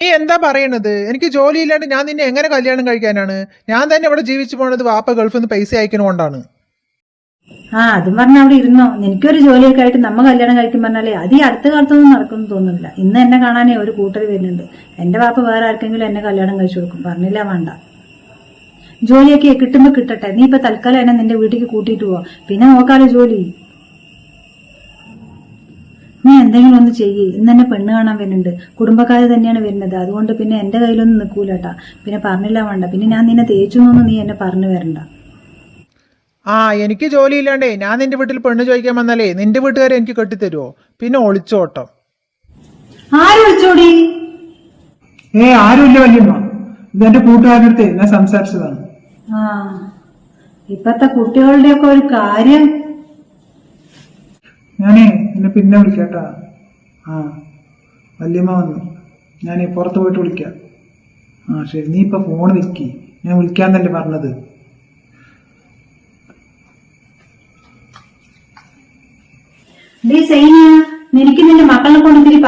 നീ എന്താ പറയണത്? എനിക്ക് ജോലി ഇല്ലാണ്ട് ഞാൻ നിന്നെ എങ്ങനെ കല്യാണം കഴിക്കാനാണ്? ഞാൻ തന്നെ ഇവിടെ ജീവിച്ചു പോണത് വാപ്പ ഗൾഫിൽ നിന്ന് പൈസ അയക്കണോണ്ടാണ് ആ അതും പറഞ്ഞ അവിടെ ഇരുന്നോ? എനിക്കൊരു ജോലിയൊക്കെ ആയിട്ട് നമ്മ കല്യാണം കഴിക്കും പറഞ്ഞാലേ അത് ഈ അടുത്ത കാലത്തൊന്നും നടക്കുമെന്ന് തോന്നുന്നില്ല. ഇന്ന് എന്നെ കാണാനേ ഒരു കൂട്ടർ വരുന്നുണ്ട്. എന്റെ വാപ്പ വേറെ ആർക്കെങ്കിലും എന്നെ കല്യാണം കഴിച്ചു കൊടുക്കും. പറഞ്ഞില്ല വേണ്ട. ജോലിയൊക്കെ കിട്ടുമ്പോ കിട്ടട്ടെ. നീ ഇപ്പൊ തൽക്കാലം എന്നെ നിന്റെ വീട്ടിലേക്ക് കൂട്ടിയിട്ട് പോവാ. പിന്നെ നോക്കാലോ ജോലി. എന്തെങ്കിലും ഒന്ന് ചെയ്യ്. ഇന്ന് തന്നെ പെണ്ണ് കാണാൻ വരുന്നുണ്ട്. കുടുംബക്കാർ തന്നെയാണ് വരുന്നത്. അതുകൊണ്ട് പിന്നെ എന്റെ കയ്യിലൊന്നും നിൽക്കൂലട്ടാ പിന്നെ പറഞ്ഞില്ല വേണ്ട. പിന്നെ ഞാൻ നിന്നെ തേച്ചു എന്നൊന്നും നീ എന്നെ പറഞ്ഞു വരണ്ട. ആ എനിക്ക് ജോലി ഇല്ലാണ്ടേ ഞാൻ നിന്റെ വീട്ടിൽ പെണ്ണ് ചോദിക്കാൻ വന്നാലേ നിന്റെ വീട്ടുകാരെ എനിക്ക് കെട്ടിത്തരുമോ പിന്നെ ഒളിച്ചോട്ടം. ആര് വിളിച്ചോടി ഏ ആരുമില്ല വല്യമ്മ. ഇതെന്റെ കൂട്ടുകാരുടെ അടുത്ത് ഞാൻ സംസാരിച്ചതാണ്. ആ. ഇപ്പത്തെ കുട്ടികളുടെയൊക്കെ ഒരു കാര്യം. ഞാനേ എന്നെ പിന്നെ വിളിക്കാട്ടാ. ആ വല്യമ്മ വന്നു. ഞാൻ പുറത്ത് പോയിട്ട് വിളിക്കാം. ആ ശരി. നീ ഇപ്പൊ ഫോൺ വെക്കി. ഞാൻ വിളിക്കാന്നല്ലേ പറഞ്ഞത്. ഡീ സൈന. നിനക്ക് നിന്റെ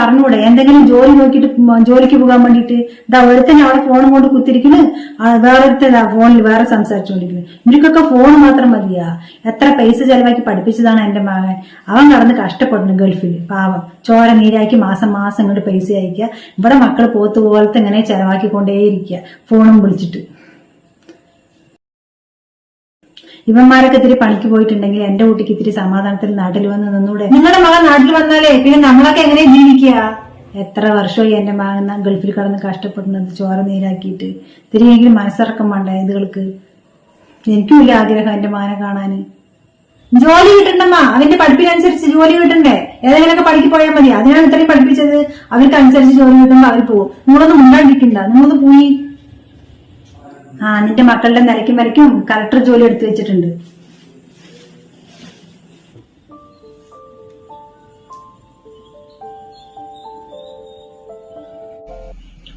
പറഞ്ഞൂടെ? എന്തെങ്കിലും ജോലി നോക്കിയിട്ട് ജോലിക്ക് പോകാൻ വേണ്ടിയിട്ട് ഇതാ ഒരുത്തന്നെ അവിടെ ഫോണും കൊണ്ട് കുത്തിരിക്കുന്നു. വേറൊരുത്ത ഫോണിൽ വേറെ സംസാരിച്ചുകൊണ്ടിരിക്കുന്നു. ഇവർക്കൊക്കെ ഫോൺ മാത്രം മതിയാ. എത്ര പൈസ ചെലവാക്കി പഠിപ്പിച്ചതാണ് എന്റെ മകൻ. അവൻ കടന്ന് കഷ്ടപ്പെടുന്നു ഗൾഫിൽ പാവം. ചോര നീരാക്കി മാസം മാസം ഇങ്ങോട്ട് പൈസ അയക്കുക ഇവിടെ മക്കൾ പോത്ത് പോലത്തെ ഇങ്ങനെ ചെലവാക്കിക്കൊണ്ടേയിരിക്കുക. ഫോണും വിളിച്ചിട്ട്. ഇവന്മാരൊക്കെ ഇത്തിരി പണിക്ക് പോയിട്ടുണ്ടെങ്കിൽ എന്റെ കുട്ടിക്ക് ഇത്തിരി സമാധാനത്തിൽ നാട്ടിൽ വന്ന് നിന്നൂടെ. നിങ്ങളുടെ മകൻ നാട്ടിൽ വന്നാലേ പിന്നെ നമ്മളൊക്കെ എങ്ങനെ ജീവിക്കുക എത്ര വർഷമായി എന്റെ മകൻ ഗൾഫിൽ കടന്ന് കഷ്ടപ്പെടുന്നത് ചോര നീരാക്കിയിട്ട്. തിരികെങ്കിലും മനസ്സിറക്കം വേണ്ട ഇതുകൾക്ക്? എനിക്കുമില്ല ആഗ്രഹം എന്റെ മകനെ കാണാൻ ജോലി കിട്ടണ്ടമ്മ. അവന്റെ പഠിപ്പിനനുസരിച്ച് ജോലി കിട്ടണ്ടേ? ഏതെങ്കിലുമൊക്കെ പഠിക്ക് പോയാൽ മതി. അതിനാണ് ഇത്രയും പഠിപ്പിച്ചത്. അവർക്ക് അനുസരിച്ച് ജോലി കിട്ടുമ്പോ അവർ പോകും നിങ്ങളൊന്നും ഉണ്ടാണ്ടിരിക്കണ്ട നിങ്ങളൊന്ന് പോയി ആ നിന്റെ മക്കളുടെ നിലയ്ക്കും വരയ്ക്കും കളക്ടർ ജോലി എടുത്തു വെച്ചിട്ടുണ്ട്.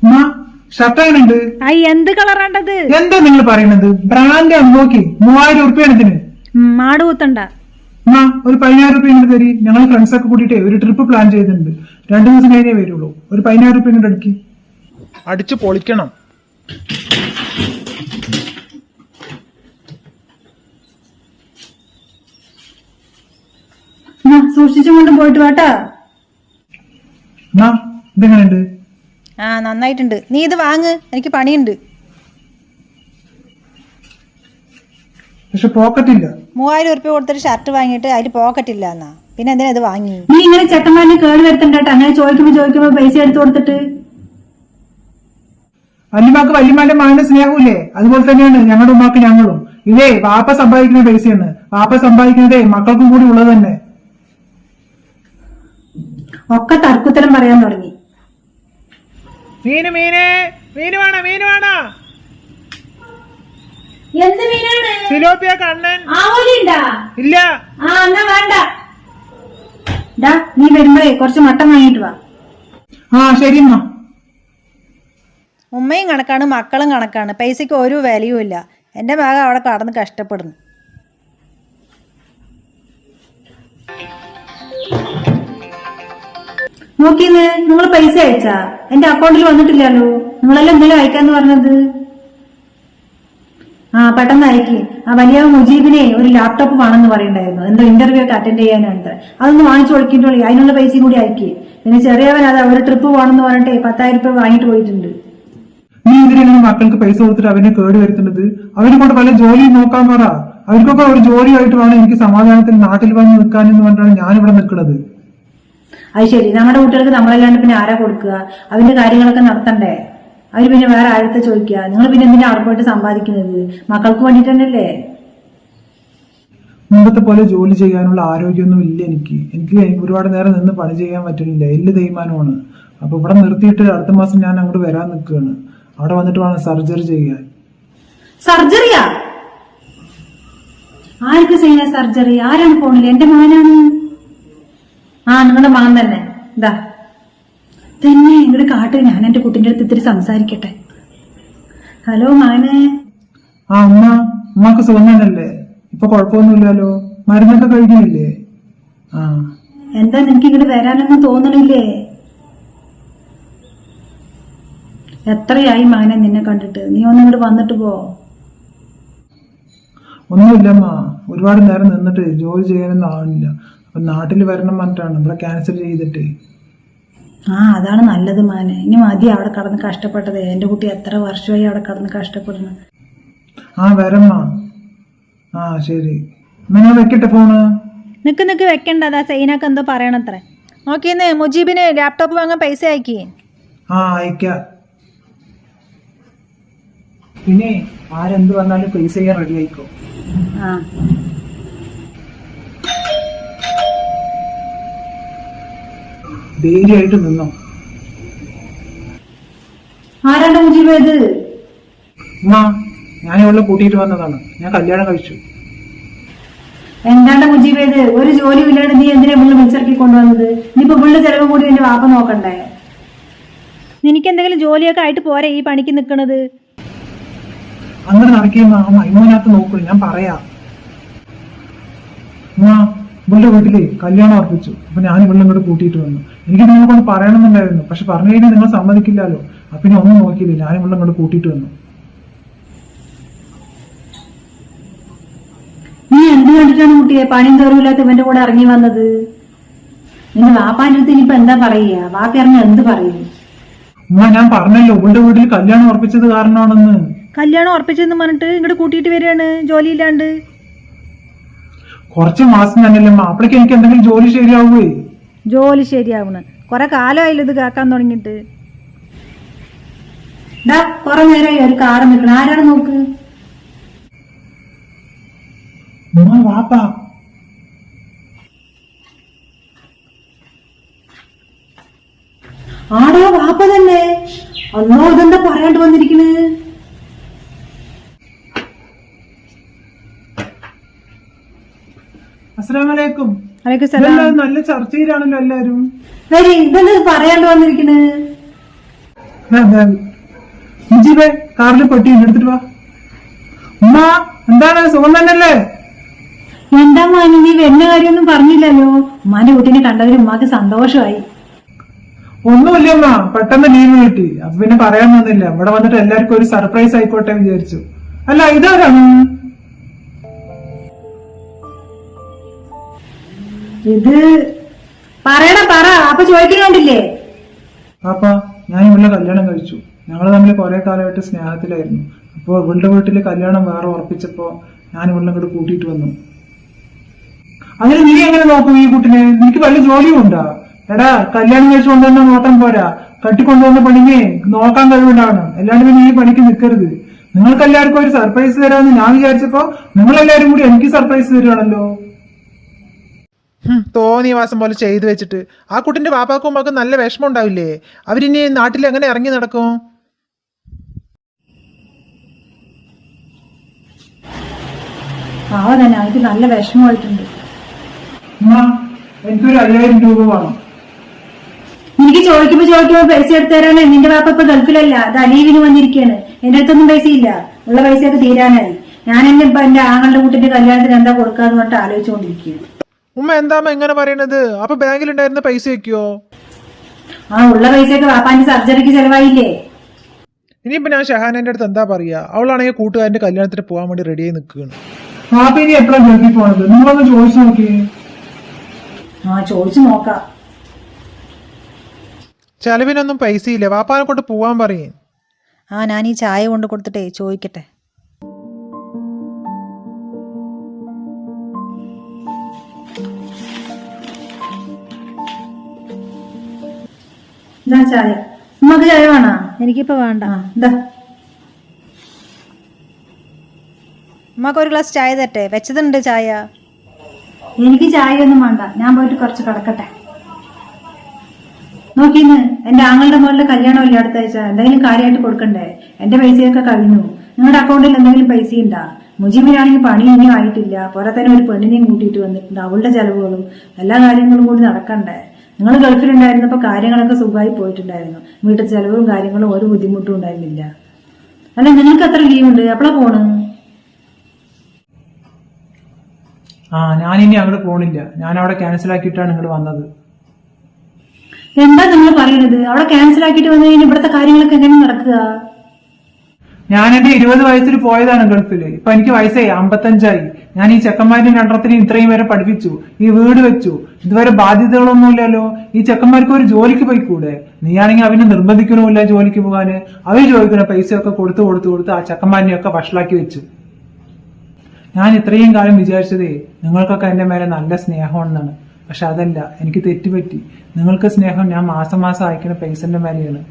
അമ്മ ഷർട്ട് എങ്ങനെയുണ്ട് ഐ എന്ത് കളറാണ്ടത്? എന്താ നിങ്ങൾ പറയുന്നത്? ബ്രാൻഡ് നോക്കി. മൂവായിരം ഉറുപ്പ്യാണ് ഇതിന്. മാട് കൂത്തണ്ട. അമ്മ ഒരു പതിനായിരം റുപ്യ ഇങ്ങോട്ട് തരി. ഞങ്ങൾ ഫ്രണ്ട്സ് ഒക്കെ കൂട്ടിയിട്ട് ഒരു ട്രിപ്പ് പ്ലാൻ ചെയ്തിട്ടുണ്ട്. രണ്ടു ദിവസം കഴിഞ്ഞേ വരുള്ളൂ. ഒരു പതിനായിരം റുപ്യ ഇങ്ങോട്ട് അടിക്ക്. അടിച്ചു പൊളിക്കണം. സൂക്ഷിച്ചും കൊണ്ട് പോയിട്ട് വാട്ടാ. ഇതെങ്ങനെയുണ്ട്? ആ നന്നായിട്ടുണ്ട്. നീ ഇത് വാങ്ങ്. എനിക്ക് പണിയുണ്ട്. പക്ഷെ പോക്കറ്റ് ഇല്ല മൂവായിരം ഉറുപ്പ്യ കൊടുത്തൊരു ഷർട്ട് വാങ്ങിയിട്ട് അതിൽ പോക്കറ്റ് ഇല്ല എന്നാ. പിന്നെ എന്തിനാ ഇത് വാങ്ങി? നീ ഇങ്ങനെ ചെക്കന്മാരെ കേട് വരുത്തണ്ടേട്ടാ അങ്ങനെ ചോദിക്കുമ്പോ ചോദിക്കുമ്പോ പൈസ എടുത്തു കൊടുത്തിട്ട്. വല്യമാക്ക് വല്യമാന്റെ മകന്റെ സ്നേഹമില്ലേ? അതുപോലെ തന്നെയാണ് ഞങ്ങളുടെ ഉമ്മാക്ക് ഞങ്ങളും. ഇതേ വാപ്പ സമ്പാദിക്കുന്ന പൈസയാണ്. വാപ്പ സമ്പാദിക്കുന്നതേ മക്കൾക്കും കൂടി ഉള്ളത് തന്നെ. ഒക്കെ തർക്കുത്തരം പറയാൻ തുടങ്ങി. മീന് മീന് മീന് വേണ മീന് വേണ. എന്ത് മീനാണ്? സിലോപ്പിയ കണ്ണൻ. ആവോലിണ്ടാ ഇല്ല. ആ എന്നാ വേണ്ട. ഡാ നീ വരുമ്പോഴേ കുറച്ച് മട്ടൻ വാങ്ങിട്ട് വാ. ആ ശരി അമ്മ ഉമ്മയും കണക്കാണ് മക്കളും കണക്കാണ്. പൈസയ്ക്ക് ഒരു വിലയും ഇല്ല. എന്റെ മകൻ അവിടെ കടന്ന് കഷ്ടപ്പെടുന്നു. നോക്കിന്ന് നിങ്ങൾ പൈസ അയച്ചാ? എന്റെ അക്കൗണ്ടിൽ വന്നിട്ടില്ലല്ലോ നിങ്ങളെല്ലാം എന്തെങ്കിലും അയക്കാന്ന് പറഞ്ഞത്? ആ പെട്ടെന്ന് അയക്കി. ആ വലിയ മുജീബിനെ ഒരു ലാപ്ടോപ്പ് വേണമെന്ന് പറയണ്ടായിരുന്നു. എന്തോ ഇന്റർവ്യൂ ഒക്കെ അറ്റൻഡ് ചെയ്യാനുണ്ട് അതൊന്ന് വാങ്ങിച്ചു കൊടുക്കിട്ടുള്ളൂ അതിനുള്ള പൈസയും കൂടി അയക്കി. പിന്നെ ചെറിയവൻ അത് ഒരു ട്രിപ്പ് പോകണമെന്ന് പറഞ്ഞിട്ട് പത്തായിരം രൂപ വാങ്ങിട്ട് പോയിട്ടുണ്ട്. നീ എന്തിനാണ് മക്കൾക്ക് പൈസ കൊടുത്തിട്ട് അവനെ കേട് വരുത്തുന്നത്? അവന് കൊണ്ട് വല്ല ജോലി നോക്കാൻ പറ. അവർക്കൊക്കെ ഒരു ജോലിയായിട്ട് വേണം എനിക്ക് സമാധാനത്തിൽ നാട്ടിൽ വന്ന് നിൽക്കാൻ എന്ന് പറഞ്ഞിട്ടാണ് ഞാനിവിടെ നിൽക്കുന്നത്. അത് ശരി. നമ്മുടെ കുട്ടികൾക്ക് നമ്മളല്ലാണ്ട് പിന്നെ ആരാ കൊടുക്കുക? അവന്റെ കാര്യങ്ങളൊക്കെ നടത്തണ്ടേ? അവർ പിന്നെ വേറെ ആഴത്തെ ചോദിക്കുക? നിങ്ങൾ പിന്നെ എന്തിനാ അവിടെ പോയിട്ട് സമ്പാദിക്കുന്നത്? മക്കൾക്ക് വേണ്ടിട്ട് തന്നെയല്ലേ? മുമ്പത്തെ പോലെ ജോലി ചെയ്യാനുള്ള ആരോഗ്യമൊന്നും ഇല്ല എനിക്ക്. എനിക്ക് ഒരുപാട് നേരം നിന്ന് പണി ചെയ്യാൻ പറ്റുന്നില്ല എല്ല് തേയ്മാനമാണ്. അപ്പൊ ഇവിടെ നിർത്തിയിട്ട് അടുത്ത മാസം ഞാൻ അങ്ങോട്ട് വരാൻ നിൽക്കുകയാണ്. അവിടെ വന്നിട്ട് വേണം സർജറി ചെയ്യാൻ. സർജറിയാ? ആർക്ക് ചെയ്യുന്ന സർജറി? ആരാണ് ഫോണിൽ എന്റെ മകനാണ് ആ നിങ്ങളുടെ മകൻ തന്നെ. എന്താ തന്നെ ഇങ്ങോട്ട് കാട്ട് ഞാൻ എന്റെ കുട്ടിന്റെ അടുത്ത് ഇത്തിരി സംസാരിക്കട്ടെ. ഹലോ മകനെ. ആ അമ്മ അമ്മയ്ക്ക് സുഖമല്ലേ ഇപ്പൊ കുഴപ്പമൊന്നുമില്ലല്ലോ. മരുന്നൊക്കെ കഴിക്കുന്നില്ലേ? ആ. എന്താ നിനക്ക് ഇങ്ങോട്ട് വരാനൊന്നും തോന്നണില്ലേ? എത്രയായി മകനെ നിന്നെ കണ്ടിട്ട്? നീ ഒന്ന് ഇങ്ങോട്ട് വന്നിട്ട് പോ. ഒന്നുമില്ലമ്മ ഒരുപാട് നേരം നിന്നിട്ട് ജോലി ചെയ്യാനൊന്നും ആവുന്നില്ല അപ്പൊ നാട്ടിൽ വരണം പറഞ്ഞിട്ടാണ്. നമ്മളെ ക്യാൻസൽ ചെയ്തിട്ട്. ആ അതാണ് നല്ലത് മാനെ. ഇനി മതി അവിടെ കടന്ന് കഷ്ടപ്പെട്ടത്. എന്റെ കുട്ടി എത്ര വർഷമായി അവിടെ കടന്ന് കഷ്ടപ്പെടുന്നു. ആ വരമ്മ ആ ശരി. എന്നാ വെക്കട്ടെ ഫോണ് നിക്ക് നിക്ക് വെക്കണ്ട. അതാ സൈനാക്ക് എന്തോ പറയണത്രേ. നോക്കിയെന്ന് മുജീബിന് ലാപ്ടോപ്പ് വാങ്ങാൻ പൈസ അയക്കി. ആ അയക്കാം. പിന്നെ ആരെന്ത് വന്നാലും പൈസ ചെയ്യാൻ റെഡി ആയിക്കോ. ആ. ധൈര്യമായിട്ട് നിന്നോ? ആരാണ് മുജീബ് ഇത്? ഉമ്മ ഞാൻ ഇവളെ കൂട്ടിയിട്ട് വന്നതാണ്. ഞാൻ കല്യാണം കഴിച്ചു. എന്താണ് മുജീബ് ഇത്? ഒരു ജോലിയും ഇല്ലാണ്ട് നീ എന്തിനാ പുള്ളി വിളിച്ചിറക്കി കൊണ്ടുവന്നത്? ഇനിയിപ്പോ പുള്ളി ചെലവ് കൂടി എന്റെ വാപ്പ നോക്കണ്ടേ? നിനക്ക് എന്തെങ്കിലും ജോലിയൊക്കെ ആയിട്ട് പോരെ ഈ പണിക്ക് നിൽക്കണത് അങ്ങനെ നടക്കുകയും ആ നോക്കൂ ഞാൻ പറയാ. ഉമ്മ ഇവളുടെ വീട്ടിൽ കല്യാണം അർപ്പിച്ചു. അപ്പൊ ഞാൻ ഇവളെ ഇങ്ങോട്ട് കൂട്ടിയിട്ട് വന്നു. എനിക്ക് നിങ്ങൾക്കൊന്ന് കൊണ്ട് പറയണമെന്നുണ്ടായിരുന്നു. പക്ഷെ പറഞ്ഞു കഴിഞ്ഞാൽ നിങ്ങൾ സമ്മതിക്കില്ലല്ലോ. അപ്പൊ ഇനി ഒന്നും നോക്കിയില്ല. ഞാൻ ഇവളെ ഇങ്ങോട്ട് കൂട്ടിയിട്ട് വന്നു. നീ എന്ത് കണ്ടിട്ടാണ് കുട്ടിയെ പണിയും തോറുമില്ലാത്ത ഇവന്റെ കൂടെ ഇറങ്ങി വന്നത്? നിങ്ങൾ വാപ്പാന്റെ അടുത്ത് ഇനിയിപ്പോ എന്താ പറയുക? വാപ്പ ഇറങ്ങി എന്ത് പറയും? ഉമ്മ ഞാൻ പറഞ്ഞല്ലോ ഇവളുടെ വീട്ടിൽ കല്യാണം ഉറപ്പിച്ചത് കാരണമാണെന്ന്. കല്യാണം ഉറപ്പിച്ചെന്ന് പറഞ്ഞിട്ട് ഇങ്ങോട്ട് കൂട്ടിയിട്ട് വരികയാണ്? ജോലിയില്ലാണ്ട്? കുറച്ച് മാസം തന്നെയല്ലേ മാപ്പിളക്ക് അപ്പോഴേക്ക് എനിക്ക് എന്തെങ്കിലും ജോലി ശരിയാവുകയെ ജോലി ശരിയാവണ്. കൊറേ കാലമായില്ല ഇത് കേക്കാൻ തുടങ്ങിട്ട് ഡാ കുറെ നേരമായി ഒരു കാറ് നിൽക്കണം. ആരാണ് നോക്ക്? ഉമ്മ വാപ്പാ. ആടോ വാപ്പ തന്നെ. അന്നോ ഇതെന്താ പറയാണ്ട് വന്നിരിക്കണ്? അസ്സലാമലൈക്കും. നല്ല ചർച്ചയിലാണല്ലോ എല്ലാരും? പറയാണ്ട് വന്നിരിക്കുന്നത് മുജീബേ കാറിൽ പെട്ടി എടുത്തിട്ട് വാ. ഉമ്മ എന്താണ്? സുഖം തന്നെയല്ലേ? എന്താ മാനി നീ വരുന്ന കാര്യമൊന്നും പറഞ്ഞില്ലല്ലോ. ഉമ്മാന്റെ കുട്ടീനെ കണ്ടതിൽ ഉമ്മാക്ക് സന്തോഷമായി. ഒന്നുമില്ല അമ്മ പെട്ടെന്ന് ലീവ് കിട്ടി. അപ്പൊ പിന്നെ പറയാൻ വന്നില്ല. ഇവിടെ വന്നിട്ട് എല്ലാവർക്കും ഒരു സർപ്രൈസ് ആയിക്കോട്ടെ വിചാരിച്ചു. അല്ല ഇതാരാണ്? ഇത് പറയണ പറ. അപ്പൊ ചോദിക്കുന്നുണ്ടില്ലേ? പാപ്പ ഞാൻ ഇവളുടെ കല്യാണം കഴിച്ചു. ഞങ്ങൾ തമ്മിൽ കുറെ കാലമായിട്ട് സ്നേഹത്തിലായിരുന്നു. അപ്പോൾ ഇവളുടെ വീട്ടിൽ കല്യാണം വേറെ ഉറപ്പിച്ചപ്പോ ഞാൻ ഇവളുടെ അങ്ങോട്ട് കൂട്ടിയിട്ട് വന്നു. അങ്ങനെ നീ എങ്ങനെ നോക്കും ഈ കുട്ടിനെ? നിനക്ക് വല്ല ജോലിയും ഉണ്ടാ? എടാ കല്യാണം കഴിച്ചു കൊണ്ടുവന്ന നോട്ടം പോരാ. കട്ടിക്കൊണ്ടുവന്ന പണിനെ നോക്കാൻ കഴിവുണ്ടാവണം അല്ലാണ്ട് പിന്നെ ഈ പണിക്ക് നിൽക്കരുത് നിങ്ങൾക്ക് എല്ലാവർക്കും ഒരു സർപ്രൈസ് തരാമെന്ന് ഞാൻ വിചാരിച്ചപ്പോ നിങ്ങൾ എല്ലാവരും കൂടി എനിക്ക് സർപ്രൈസ് തരുവാണല്ലോ. തോന്നിയ മാസം പോലെ ചെയ്തു വെച്ചിട്ട്. ആ കുട്ടിന്റെ വാപ്പാക്കും ഉമ്മാക്കും നല്ല വിഷമം ഉണ്ടാവില്ലേ? അവരിനി നാട്ടിൽ എങ്ങനെ ഇറങ്ങി നടക്കും? പാവ തന്നെ അവർക്ക് നല്ല വിഷമമായിട്ടുണ്ട്. ഉമ്മ എനിക്കൊരു അയ്യായിരം രൂപ വേണം. എനിക്ക് ചോദിക്കുമ്പോ ചോദിക്കുമ്പോ പൈസ എടുത്തു തരാണ് നിന്റെ വാപ്പ ഇപ്പൊ ഗൾഫിലല്ല അത് അലീവിന് വന്നിരിക്കുകയാണ് എന്റെ അടുത്തൊന്നും പൈസ ഇല്ല. ഉള്ള പൈസയൊക്കെ തീരാനായി. ഞാൻ എന്നെ ഇപ്പൊ എന്റെ ആങ്ങളുടെ കൂട്ടിന്റെ കല്യാണത്തിന് എന്താ കൊടുക്കാന്ന് പറഞ്ഞിട്ട് ആലോചിച്ചുകൊണ്ടിരിക്കുകയാണ്. ഉമ്മ എന്താമ്മ എങ്ങനെ പറയണത്? അപ്പൊ ബാങ്കിൽ ഉണ്ടായിരുന്ന പൈസ വെക്കുവോ? ആ ഉള്ള പൈസയൊക്കെ വാപ്പാന്റെ സർജറിക്ക് ചെലവായില്ലേ? ഇനിയിപ്പോ ഞാൻ ഷഹാനന്റെ അടുത്ത് എന്താ പറയാ? അവളാണെങ്കിൽ കൂട്ടുകാരന്റെ കല്യാണത്തിന് പോകാൻ വേണ്ടി റെഡിയായി നിൽക്കുകയാണ്. പാപ്പ ഇനി എപ്പോഴാണ് ഗൾഫിൽ പോണത്? നിങ്ങളൊന്ന് ചോദിച്ചു നോക്കിയേ ആ ചോദിച്ചു നോക്കാം. ചെലവിനൊന്നും പൈസ ഇല്ല വാപ്പാനെ കൊണ്ട് പോവാൻ പറയും. ആ ഞാൻ ഈ ചായ കൊണ്ട് കൊടുത്തിട്ടേ ചോദിക്കട്ടെ. ഇതാ ചായ. ഉമ്മക്ക് ചായ വേണോ? എനിക്കിപ്പോ വേണ്ട. ഉമ്മക്ക് ഒരു ഗ്ലാസ് ചായ തട്ടെ വെച്ചതുണ്ട് ചായ. എനിക്ക് ചായ ഒന്നും വേണ്ട. ഞാൻ പോയിട്ട് കുറച്ച് കിടക്കട്ടെ. നോക്കിന്ന് എന്റെ ആങ്ങളുടെ മോളിലെ കല്യാണം ഇല്ല അടുത്ത ആഴ്ച. എന്തെങ്കിലും കാര്യമായിട്ട് കൊടുക്കണ്ടേ? എന്റെ പൈസയൊക്കെ കഴിഞ്ഞു. നിങ്ങളുടെ അക്കൗണ്ടിൽ എന്തെങ്കിലും പൈസ ഉണ്ടാ? മുജിബിനാണെങ്കിൽ പണി ഇനിയും ആയിട്ടില്ല. പോരാത്തന്നെ തന്നെ ഒരു പെണ്ണിനെയും കൂട്ടിയിട്ട് വന്നിട്ടുണ്ട്. അവളുടെ ചെലവുകളും എല്ലാ കാര്യങ്ങളും കൂടി നടക്കണ്ടേ? നിങ്ങൾ ഗൾഫിലുണ്ടായിരുന്നപ്പോൾ കാര്യങ്ങളൊക്കെ സുഖമായി പോയിട്ടുണ്ടായിരുന്നു. വീട്ടിൽ ചെലവും കാര്യങ്ങളും ഒരു ബുദ്ധിമുട്ടും ഉണ്ടായിരുന്നില്ല. അല്ല നിങ്ങൾക്ക് എത്ര ലീവ് ഉണ്ട്? എപ്പോഴാ പോണ്? ആ ഞാനിനി അങ്ങോട്ട് പോണില്ല. ഞാൻ അവിടെ ക്യാൻസൽ ആക്കിയിട്ടാണ് നിങ്ങൾ വന്നത്. എന്താ നിങ്ങൾ പറയുന്നത് അവിടെ ക്യാൻസൽ ആക്കിയിട്ട് വന്നു കഴിഞ്ഞാൽ ഇവിടുത്തെ കാര്യങ്ങളൊക്കെ എങ്ങനെ നടക്കുക? ഞാൻ എന്റെ ഇരുപത് വയസ്സിൽ പോയതാണ് ഗൾഫിൽ ഇപ്പൊ എനിക്ക് വയസ്സായി അമ്പത്തഞ്ചായി. ഞാൻ ഈ ചെക്കന്മാരും രണ്ടത്തിനും ഇത്രയും വരെ പഠിപ്പിച്ചു ഈ വീട് വെച്ചു. ഇതുവരെ ബാധ്യതകളൊന്നുമില്ലല്ലോ. ഈ ചെക്കന്മാർക്ക് ഒരു ജോലിക്ക് പോയിക്കൂടെ നീയാണെങ്കിൽ അവനെ നിർബന്ധിക്കണമില്ല ജോലിക്ക് പോകാന്. അവർ ചോദിക്കണ പൈസയൊക്കെ കൊടുത്ത് കൊടുത്ത് കൊടുത്ത് ആ ചെക്കന്മാരിനെയൊക്കെ വഷളാക്കി വെച്ചു. ഞാൻ ഇത്രയും കാലം വിചാരിച്ചതേ നിങ്ങൾക്കൊക്കെ എന്റെ മേലെ നല്ല സ്നേഹമാണെന്നാണ്. പക്ഷെ അതല്ല എനിക്ക് തെറ്റുപറ്റി. നിങ്ങൾക്ക് സ്നേഹം ഞാൻ മാസം മാസം അയക്കുന്ന പൈസന്റെ മേലെയാണ്.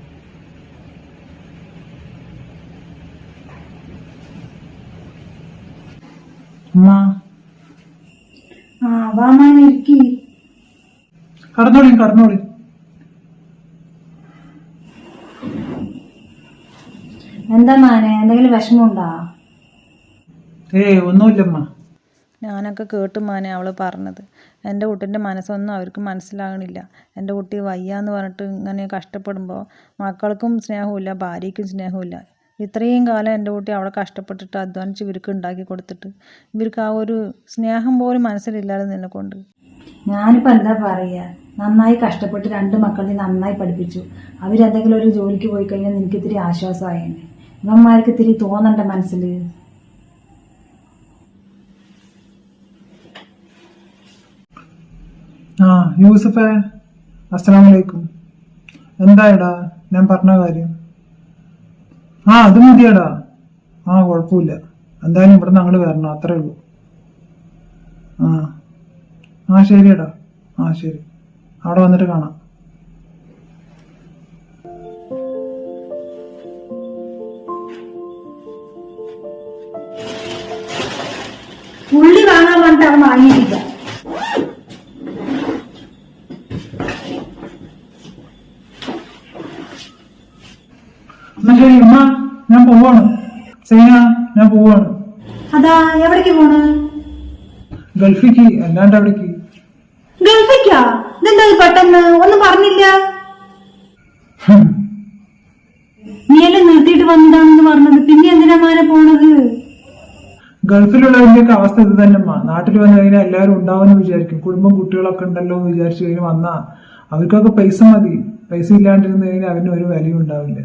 അമ്മ ആ വാമാൻ ഇരിക്കി. കടന്നോളി കടന്നോളി. എന്താ മാനെ എന്തെങ്കിലും വിഷമമുണ്ടോ? ഏ ഒന്നുമില്ലമ്മ ഞാനൊക്കെ കേട്ടു മാനെ അവൾ പറഞ്ഞത്. എന്റെ കുട്ടീന്റെ മനസ്സൊന്നും അവർക്ക് മനസ്സിലാകണില്ല. എന്റെ കുട്ടി വയ്യാന്ന് പറഞ്ഞിട്ട് ഇങ്ങനെ കഷ്ടപ്പെടുമ്പോൾ മക്കൾക്കും സ്നേഹമില്ല ഭാര്യയ്ക്കും സ്നേഹമില്ല ഇത്രയും കാലം എന്റെ കുട്ടി അവിടെ കഷ്ടപ്പെട്ടിട്ട് അധ്വാനിച്ച് ഇവർക്ക് ഉണ്ടാക്കി കൊടുത്തിട്ട് ഇവർക്ക് ആ ഒരു സ്നേഹം പോലും മനസ്സിലില്ലാതെ നിന്നെ കൊണ്ട് ഞാനിപ്പോൾ എന്താ പറയുക നന്നായി കഷ്ടപ്പെട്ട് രണ്ട് മക്കളെ നന്നായി പഠിപ്പിച്ചു. അവരെന്തെങ്കിലും ഒരു ജോലിക്ക് പോയി കഴിഞ്ഞാൽ നിനക്ക് ഇത്തിരി ആശ്വാസമായേനെ. ഇവന്മാർക്ക് ഇത്തിരി തോന്നണ്ട മനസ്സിൽ ആ യൂസഫേ അസ്സലാമലൈക്കും എന്തായടാ? ഞാൻ പറഞ്ഞ കാര്യം. ആ അത് മതിയാടാ. ആ കുഴപ്പമില്ല. എന്തായാലും ഇവിടെ നിന്ന് അങ്ങോട്ട് വരണം അത്രേ ഉള്ളൂ. ആ. ആ ശരിയടാ. ആ ശരി. അവിടെ വന്നിട്ട് കാണാം. ഉള്ളി വാങ്ങാൻ പറഞ്ഞിട്ട് അവൻ വാങ്ങിയിട്ടില്ല. എന്നാ ശരി ഉമ്മ ഞാൻ പോവാണ്. സൈന ഞാൻ പോവാണ്. അതാ എവിടേക്ക് പോണ്? ഗൾഫിക്ക് അല്ലാണ്ട് അവിടേക്ക്. ഗൾഫിക്കാ? ഇതെന്താ ഇത് പെട്ടെന്ന്? ഒന്നും പറഞ്ഞില്ല. നീ എല്ലാം നിർത്തിയിട്ട് വന്നതാണെന്ന് പറഞ്ഞത്. പിന്നെ എന്തിനാ മാനെ പോണത്? ഗൾഫിലുള്ളവരുടെയൊക്കെ അവസ്ഥ ഇത് തന്നെ നാട്ടിൽ വന്നു കഴിഞ്ഞാൽ എല്ലാവരും ഉണ്ടാവുമെന്ന് വിചാരിക്കും. കുടുംബം കുട്ടികളൊക്കെ ഉണ്ടല്ലോ എന്ന് വിചാരിച്ചു കഴിഞ്ഞാൽ വന്നാ. അവർക്കൊക്കെ പൈസ മതി. പൈസ ഇല്ലാണ്ടിരുന്നു കഴിഞ്ഞാൽ അവന് ഒരു വിലയും ഉണ്ടാവില്ല.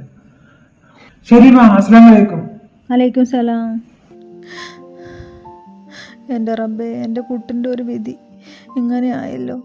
ശരി മാ അസ്ലാം വലൈക്കും അലൈക്കും സലാം. എന്റെ റബ്ബേ എന്റെ കുട്ടിന്റെ ഒരു വിധി ഇങ്ങനെ ആയല്ലോ